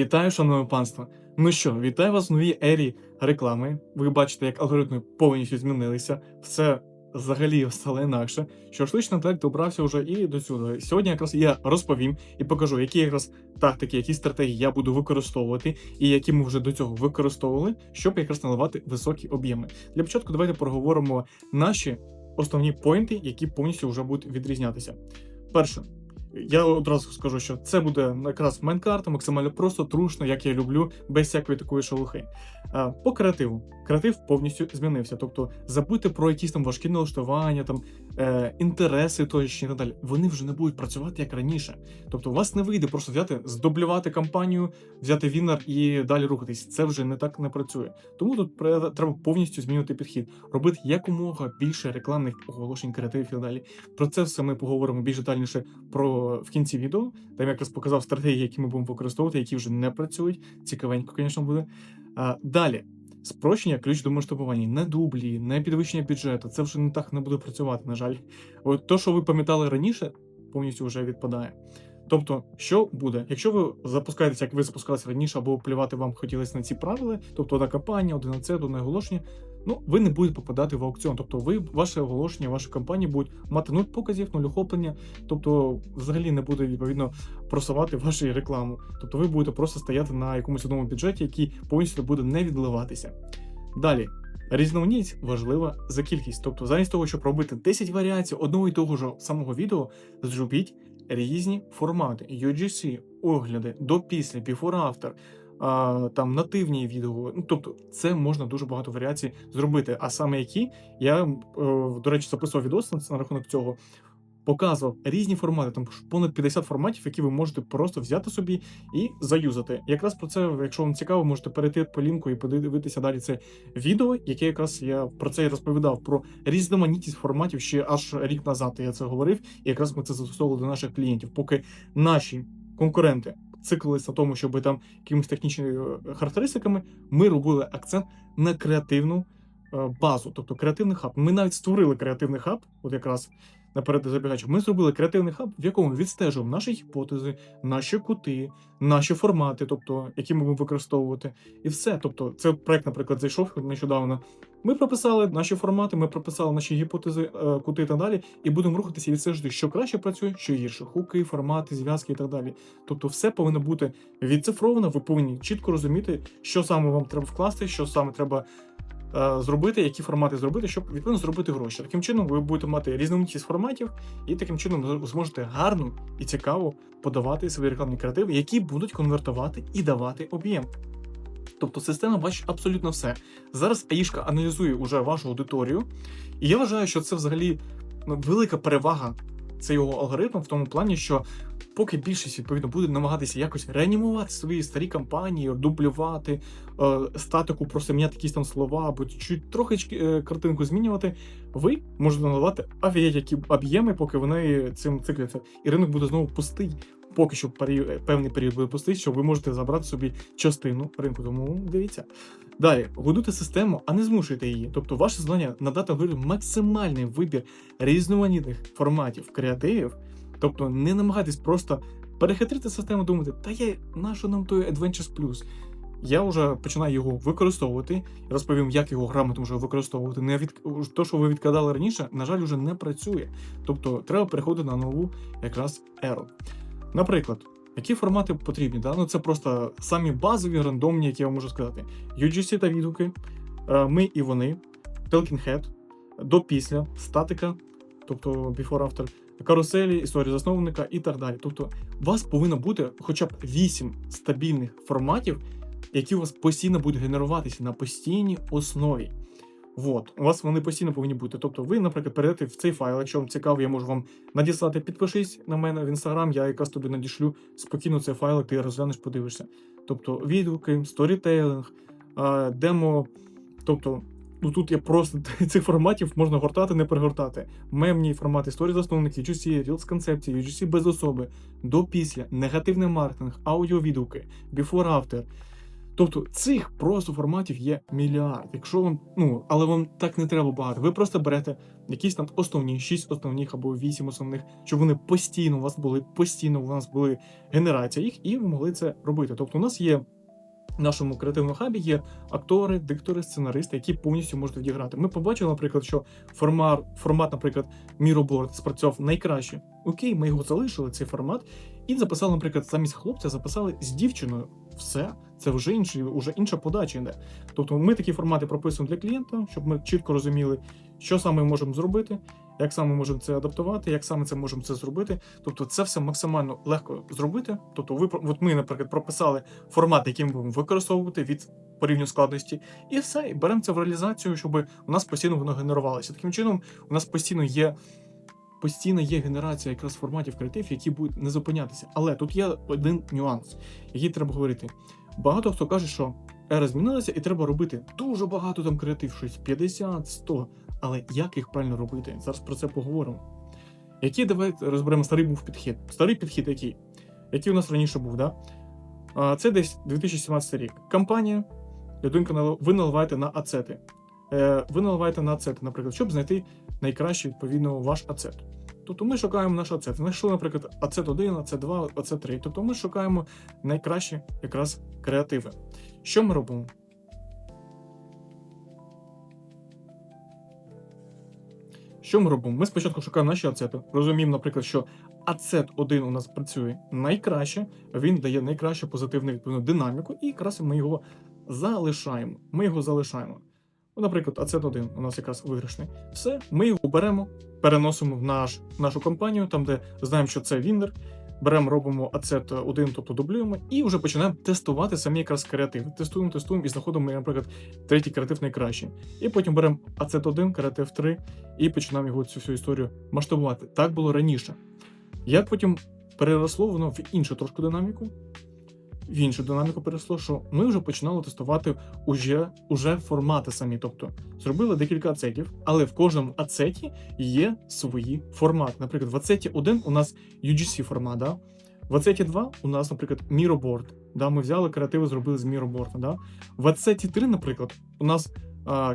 Вітаю, шановне панство. Ну що, вітаю вас в новій ері реклами. Ви бачите, як алгоритми повністю змінилися. Все взагалі стало інакше. Що штучний інтелект добрався вже і до сюди. Сьогодні якраз я розповім і покажу, які якраз тактики, які стратегії я буду використовувати, і які ми вже до цього використовували, щоб якраз наливати високі об'єми. Для початку давайте проговоримо наші основні поінти, які повністю вже будуть відрізнятися. Перше. Я одразу скажу, що це буде якраз майнкарта, максимально просто, трушно, як я люблю, без всякої такої шелухи. По креативу. Креатив повністю змінився. Тобто забути про якісь там важкі налаштування, там е, інтереси точні і так. Вони вже не будуть працювати як раніше. Тобто, у вас не вийде просто взяти, здублювати кампанію, взяти вінер і далі рухатись. Це вже не так не працює. Тому тут треба повністю змінювати підхід, робити якомога більше рекламних оголошень, креативів і далі. Про це все ми поговоримо більш детальніше про в кінці відео. Там якраз показав стратегії, які ми будемо використовувати, які вже не працюють. Цікавенько, звісно, буде. А, далі. Спрощення ключ до масштабування, не дублі, не підвищення бюджету. Це вже не так не буде працювати, на жаль. От то, що ви пам'ятали раніше, повністю вже відпадає. Тобто, що буде, якщо ви запускаєтеся, як ви запускалися раніше, або плювати вам хотілося на ці правила, тобто на кампанія, один це, одне оголошення, ну ви не будете попадати в аукціон. Тобто, ви ваше оголошення, ваші кампанії будуть мати нуль показів, нуль охоплення, тобто взагалі не буде відповідно просувати вашу рекламу. Тобто ви будете просто стояти на якомусь одному бюджеті, який повністю буде не відливатися. Далі. Різноманітність важлива за кількість. Тобто, замість того, щоб робити 10 варіацій одного і того ж самого відео, зробіть різні формати: UGC, огляди, до після, before after, а, там нативні відео. Ну тобто, це можна дуже багато варіацій зробити. А саме які я, е, до речі, записував відос на рахунок цього. Показував різні формати, там понад 50 форматів, які ви можете просто взяти собі і заюзати. Якраз про це, якщо вам цікаво, можете перейти по лінку і подивитися далі це відео, яке якраз я про це і розповідав про різноманітність форматів ще аж рік назад. Я це говорив, і якраз ми це застосовували до наших клієнтів. Поки наші конкуренти циклилися на тому, щоб там якимись технічними е, характеристиками, ми робили акцент на креативну базу, тобто креативний хаб. Ми навіть створили креативний хаб, от якраз наперед забігаючи, ми зробили креативний хаб, в якому відстежуємо наші гіпотези, наші кути, наші формати, тобто які ми будемо використовувати, і все. Тобто, це проект, наприклад, зайшов нещодавно. Ми прописали наші формати, ми прописали наші гіпотези, е, кути і так далі, і будемо рухатися і відстежити, що краще працює, що гірше. Хуки, формати, зв'язки і так далі. Тобто, все повинно бути відцифровано. Ви повинні чітко розуміти, що саме вам треба вкласти, що саме треба е, зробити, які формати зробити, щоб відповідно зробити гроші. Таким чином, ви будете мати різноманітність форматів, і таким чином зможете гарно і цікаво подавати свої рекламні креативи, які будуть конвертувати і давати об'єм. Тобто система бачить абсолютно все. Зараз АІшка аналізує уже вашу аудиторію, і я вважаю, що це взагалі ну, велика перевага цього алгоритму в тому плані, що поки більшість відповідно буде намагатися якось реанімувати свої старі кампанії, дублювати, е, статику, просто міняти якісь там слова, або чуть трохи е, картинку змінювати, ви можете надавати офігеть об'єми, поки вони цим цикляться, і ринок буде знову пустий. Поки що період, певний період буде пустий, що ви можете забрати собі частину ринку. Тому дивіться. Далі, годуйте систему, а не змушуйте її. Тобто, ваше завдання надати алгоритму максимальний вибір різноманітних форматів, креативів. Тобто, не намагайтесь просто перехитрити систему, думати, та я нащо нам той Adventures Plus? Я вже починаю його використовувати. Розповім, як його грамотно вже використовувати. Не від то, що ви відкладали раніше, на жаль, вже не працює. Тобто, треба переходити на нову якраз еру. Наприклад, які формати потрібні? Да? Ну, це просто самі базові, рандомні, які я вам можу сказати. UGC та відгуки, е, ми і вони, Talking Head, до після, статика, тобто before-after, каруселі, історія засновника і так далі. Тобто, у вас повинно бути хоча б 8 стабільних форматів, які у вас постійно будуть генеруватися на постійній основі. Вот, у вас вони постійно повинні бути. Тобто, ви, наприклад, перейдете в цей файл, якщо вам цікаво, я можу вам надіслати. Підпишись на мене в інстаграм, я якраз тобі надішлю спокійно цей файл, ти розглянеш, подивишся. Тобто відгуки, сторітейлинг, демо. Тобто, ну тут я просто цих форматів можна гортати, не перегортати. Мемні формати, історії засновники, UGC, Reels концепції, UGC без особи, до після, негативний маркетинг, аудіовідгуки, before-after. Тобто цих просто форматів є мільярд. Якщо вам, ну але вам так не треба багато. Ви просто берете якісь там основні, 6 основних або 8 основних, щоб вони постійно у вас були, постійно у нас були генерація їх, і ви могли це робити. Тобто, у нас є нашому креативному хабі є актори, диктори, сценаристи, які повністю можуть відіграти. Ми побачили, наприклад, що формат, формат, наприклад, Міроборд спрацьовував найкраще. Окей, ми його залишили, цей формат, і записали, наприклад, замість хлопця записали з дівчиною. Все, це вже інший, вже інша подача йде. Тобто ми такі формати прописуємо для клієнта, щоб ми чітко розуміли, що саме можемо зробити, як саме можемо це адаптувати, як саме це можемо це зробити. Тобто, це все максимально легко зробити. Тобто, ви от ми, наприклад, прописали формат, який ми будемо використовувати від по рівню складності, і все, і беремо це в реалізацію, щоб у нас постійно воно генерувалося. Таким чином, у нас постійно є. Постійно є генерація якраз форматів креатив, які будуть не зупинятися. Але тут є один нюанс, який треба говорити. Багато хто каже, що ера змінилася, і треба робити дуже багато там креатив, щось 50, 100. Але як їх правильно робити? Зараз про це поговоримо. Який давайте розберемо старий був підхід. Старий підхід, який? Який у нас раніше був, да? А, Це десь 2017 рік. Кампанія, людинка ви наливаєте на ацети. Е, Ви наливаєте на ацети, наприклад, щоб знайти найкращий відповідно ваш ацет. Тобто ми шукаємо наш ацет. Знайшли, наприклад, ацет 1, ацет 2, ацет 3. Тобто ми шукаємо найкращі якраз креативи. Що ми робимо? Що ми робимо? Ми спочатку шукаємо наші ацети. Розуміємо, наприклад, що ацет 1 у нас працює найкраще, він дає найкращу позитивну відповідну динаміку, і якраз ми його залишаємо. Ми його залишаємо. Ну, Наприклад, ацет 1 у нас якраз виграшний. Все, ми його беремо, переносимо в наш, нашу компанію, там, де знаємо, що це Віндер. Беремо, робимо ацет 1, тобто дублюємо, і вже починаємо тестувати самі якраз креативи. Тестуємо, тестуємо і знаходимо, наприклад, третій креатив найкращий. І потім беремо ацет 1, креатив 3 і починаємо його цю всю історію масштабувати. Так було раніше. Як потім переросло воно в іншу трошку динаміку, в іншу динаміку переросло, що ми вже починали тестувати уже, уже формати самі. Тобто зробили декілька ацетів, але в кожному ацеті є свої формати. Наприклад, в ацеті 1 у нас UGC формат, да? в ацеті 2 у нас, наприклад, Miroboard. Да? Ми взяли креативи, зробили з Miroboard. Да? В ацеті 3, наприклад, у нас а,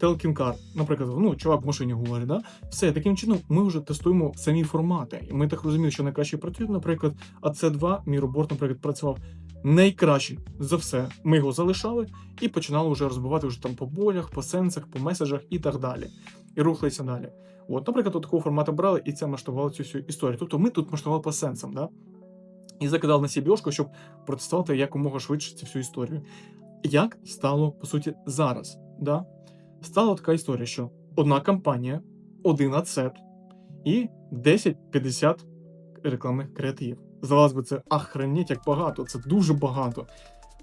Car, наприклад, ну, чувак в машині говорить, да? все, таким чином ми вже тестуємо самі формати. І ми так розуміли, що найкраще працює, наприклад, АЦ2, Miroboard, наприклад, працював найкраще за все. Ми його залишали і починали вже розбивати вже там по болях, по сенсах, по меседжах і так далі. І рухалися далі. От, наприклад, от такого формату брали і це масштабувало цю всю історію. Тобто ми тут масштабували по сенсам, да? і закидали на CBO, щоб протестувати якомога швидше цю всю історію. Як стало по суті зараз? Да? Стала така історія, що одна кампанія, один ацет і 10-50 рекламних креативів. Здавалось би, це охренеть як багато, це дуже багато.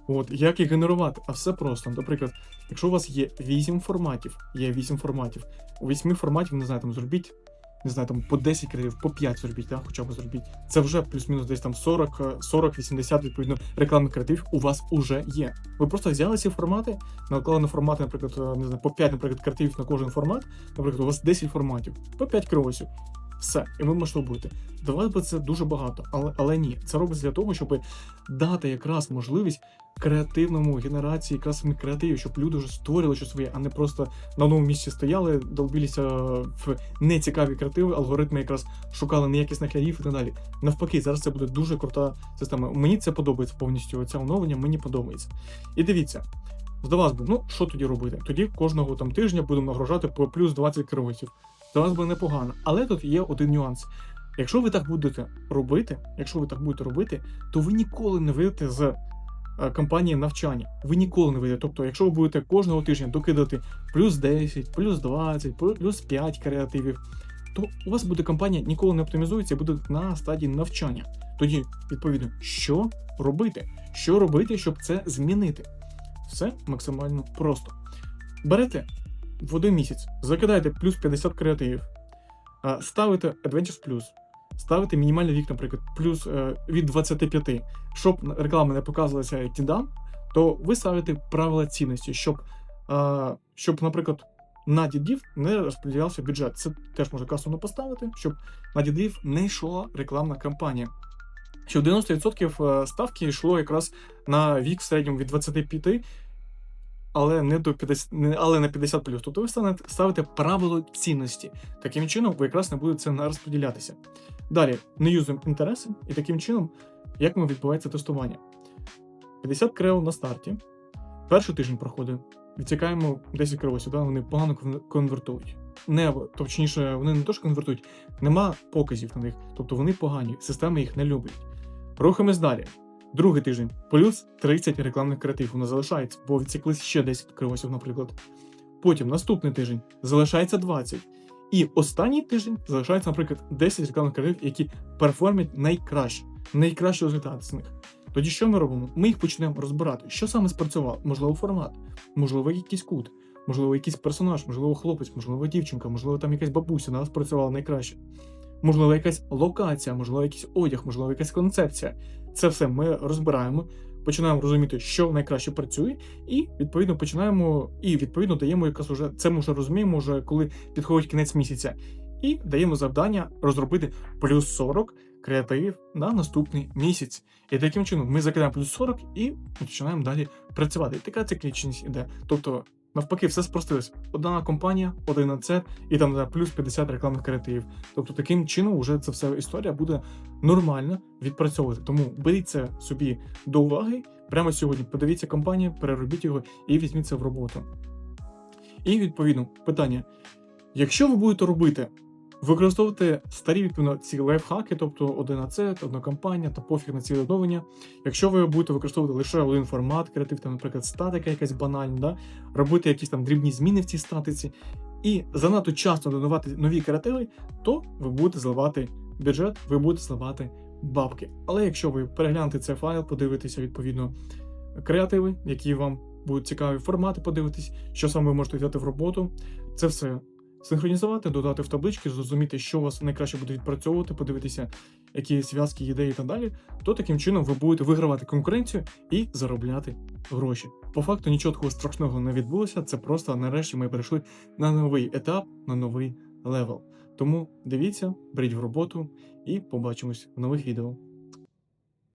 От як їх генерувати? А все просто. Наприклад, якщо у вас є 8 форматів, є 8 форматів, у 8 форматів, не знаю, там зробіть, не знаю, там по 10 креативів, по 5 зробіть, да, хоча б зробіть. Це вже плюс-мінус десь там 40, е, 40-80 відповідно рекламних креативів у вас уже є. Ви просто взяли ці формати, наклали на формати, наприклад, е, не знаю, по 5, наприклад, креативів на кожен формат. Наприклад, у вас 10 форматів, по 5 креосів. Все, і ви. Для вас би це дуже багато, але, але ні. Це робиться для того, щоб дати якраз можливість креативному генерації якраз креативів, щоб люди вже створювали щось своє, а не просто на одному місці стояли, долбілися в нецікаві креативи, алгоритми якраз шукали неякісних кліїв і так далі. Навпаки, зараз це буде дуже крута система. Мені це подобається повністю. Це оновлення мені подобається. І дивіться. Здавалось би, ну що тоді робити? Тоді кожного там тижня будемо нагружати по плюс 20 керівців. Здавалось би, непогано. Але тут є один нюанс. Якщо ви так будете робити, якщо ви так будете робити, то ви ніколи не вийдете з е, кампанії навчання. Ви ніколи не вийдете. Тобто, якщо ви будете кожного тижня докидати плюс 10, плюс 20, плюс 5 креативів, то у вас буде кампанія ніколи не оптимізується і буде на стадії навчання. Тоді, відповідно, що робити? Що робити, щоб це змінити? Все максимально просто. Берете в один місяць, закидаєте плюс 50 креативів, ставите Adventures Plus, ставите мінімальний вік, наприклад, плюс е, від 25, щоб реклама не показувалася тіндам, то ви ставите правила цінності, щоб, е, щоб наприклад, на дідів не розподілявся бюджет. Це теж може кастомно поставити, щоб на дідів не йшла рекламна кампанія. Щоб 90% ставки йшло якраз на вік в середньому від 25 але не до 50, але на 50 Тобто ви ставите правило цінності. Таким чином, ви якраз не будете це розподілятися. Далі не юзуємо інтереси, і таким чином, як ми відбувається тестування. 50 крил на старті. Перший тиждень проходить. Відсікаємо 10 крил сюди, вони погано конвертують. Не, точніше, вони не то, що конвертують, нема показів на них, тобто вони погані, система їх не любить. Рухаємось далі. Другий тиждень плюс 30 рекламних креативів воно залишається, бо відсікли ще 10 кривосів, наприклад. Потім наступний тиждень залишається 20. І останній тиждень залишається, наприклад, 10 рекламних креативів, які перформять найкраще, найкращі результати з них. Тоді що ми робимо? Ми їх почнемо розбирати, що саме спрацював, можливо, формат, можливо, якийсь кут, можливо, якийсь персонаж, можливо, хлопець, можливо, дівчинка, можливо, там якась бабуся на нас працювала найкраще. Можливо, якась локація, можливо, якийсь одяг, можливо, якась концепція. Це все ми розбираємо, починаємо розуміти, що найкраще працює, і відповідно починаємо і відповідно даємо якраз уже це ми вже розуміємо, вже коли підходить кінець місяця, і даємо завдання розробити плюс 40 креативів на наступний місяць. І таким чином ми закидаємо плюс 40 і починаємо далі працювати. Така циклічність іде. Тобто, навпаки, все спростилось. Одна компанія, один ацет, і там плюс 50 рекламних креативів. Тобто, таким чином, вже ця вся історія буде нормально відпрацьовувати. Тому беріть це собі до уваги. Прямо сьогодні подивіться компанію, переробіть його і візьміть це в роботу. І відповідно питання: якщо ви будете робити, використовувати старі відповідно ці лайфхаки, тобто один ацет, одна компанія та пофіг на ці відновлення. Якщо ви будете використовувати лише один формат, креатив, там, наприклад, статика якась банальна, да? робити якісь там дрібні зміни в цій статиці, і занадто часто додавати нові креативи, то ви будете зливати бюджет, ви будете зливати бабки. Але якщо ви переглянете цей файл, подивитеся відповідно креативи, які вам будуть цікаві формати, подивитись, що саме ви можете взяти в роботу, це все синхронізувати, додати в таблички, зрозуміти, що у вас найкраще буде відпрацьовувати, подивитися, які зв'язки, ідеї і так далі, то таким чином ви будете вигравати конкуренцію і заробляти гроші. По факту нічого такого страшного не відбулося. Це просто нарешті ми перейшли на новий етап, на новий левел. Тому дивіться, беріть в роботу і побачимось в нових відео.